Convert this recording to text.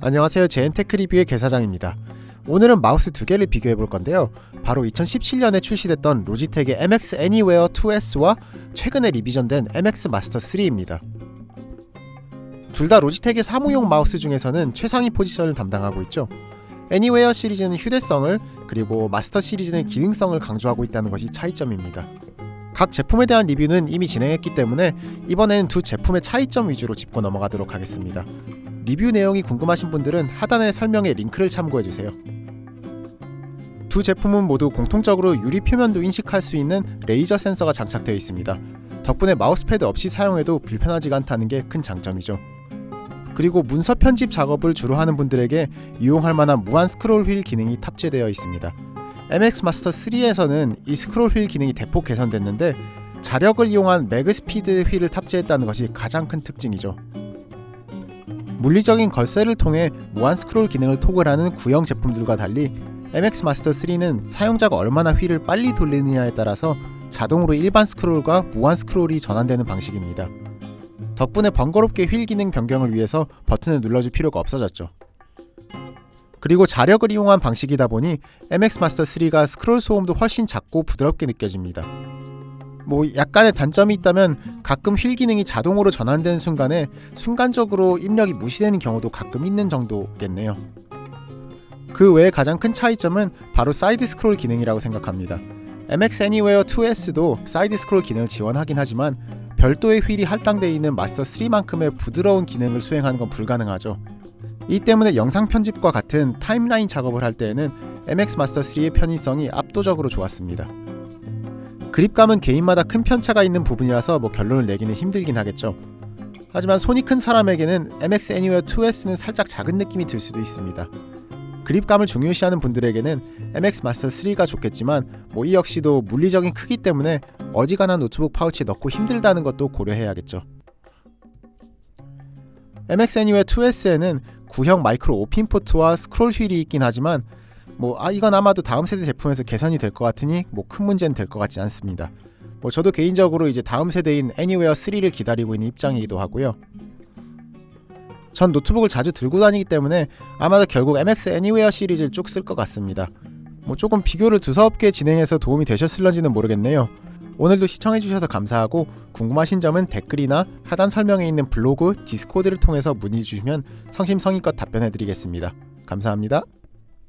안녕하세요. 제엔테크 리뷰의 개사장입니다. 오늘은 마우스 두 개를 비교해 볼 건데요. 바로 2017년에 출시됐던 로지텍의 MX Anywhere 2S와 최근에 리비전된 MX 마스터 3입니다. 둘 다 로지텍의 사무용 마우스 중에서는 최상위 포지션을 담당하고 있죠. 애니웨어 시리즈는 휴대성을 그리고 마스터 시리즈는 기능성을 강조하고 있다는 것이 차이점입니다. 각 제품에 대한 리뷰는 이미 진행했기 때문에 이번에는 두 제품의 차이점 위주로 짚고 넘어가도록 하겠습니다. 리뷰 내용이 궁금하신 분들은 하단의 설명에 링크를 참고해 주세요. 두 제품은 모두 공통적으로 유리 표면도 인식할 수 있는 레이저 센서가 장착되어 있습니다. 덕분에 마우스패드 없이 사용해도 불편하지가 않다는 게 큰 장점이죠. 그리고 문서 편집 작업을 주로 하는 분들에게 이용할 만한 무한 스크롤 휠 기능이 탑재되어 있습니다. MX 마스터 3에서는 이 스크롤 휠 기능이 대폭 개선됐는데 자력을 이용한 매그 스피드 휠을 탑재했다는 것이 가장 큰 특징이죠. 물리적인 걸쇠를 통해 무한 스크롤 기능을 토글하는 구형 제품들과 달리 MX 마스터 3는 사용자가 얼마나 휠을 빨리 돌리느냐에 따라서 자동으로 일반 스크롤과 무한 스크롤이 전환되는 방식입니다. 덕분에 번거롭게 휠 기능 변경을 위해서 버튼을 눌러줄 필요가 없어졌죠. 그리고 자력을 이용한 방식이다 보니 MX 마스터 3가 스크롤 소음도 훨씬 작고 부드럽게 느껴집니다. 뭐 약간의 단점이 있다면 가끔 휠 기능이 자동으로 전환되는 순간에 순간적으로 입력이 무시되는 경우도 가끔 있는 정도겠네요. 그 외에 가장 큰 차이점은 바로 사이드 스크롤 기능이라고 생각합니다. MX Anywhere 2S도 사이드 스크롤 기능을 지원하긴 하지만 별도의 휠이 할당되어 있는 마스터 3만큼의 부드러운 기능을 수행하는 건 불가능하죠. 이 때문에 영상 편집과 같은 타임라인 작업을 할 때에는 MX 마스터 3의 편의성이 압도적으로 좋았습니다. 그립감은 개인마다 큰 편차가 있는 부분이라서 뭐 결론을 내기는 힘들긴 하겠죠. 하지만 손이 큰 사람에게는 MX Anywhere 2S는 살짝 작은 느낌이 들 수도 있습니다. 그립감을 중요시하는 분들에게는 MX 마스터 3가 좋겠지만 뭐 이 역시도 물리적인 크기 때문에 어지간한 노트북 파우치에 넣고 힘들다는 것도 고려해야겠죠. MX Anywhere 2S에는 구형 마이크로 오핀 포트와 스크롤 휠이 있긴 하지만 뭐 아 이건 아마도 다음 세대 제품에서 개선이 될 것 같으니 뭐 큰 문제는 될 것 같지 않습니다. 뭐 저도 개인적으로 이제 다음 세대인 Anywhere 3를 기다리고 있는 입장이기도 하고요. 전 노트북을 자주 들고 다니기 때문에 아마도 결국 MX Anywhere 시리즈를 쭉 쓸 것 같습니다. 뭐 조금 비교를 두서없게 진행해서 도움이 되셨을런지는 모르겠네요. 오늘도 시청해주셔서 감사하고 궁금하신 점은 댓글이나 하단 설명에 있는 블로그, 디스코드를 통해서 문의 주시면 성심성의껏 답변해드리겠습니다. 감사합니다.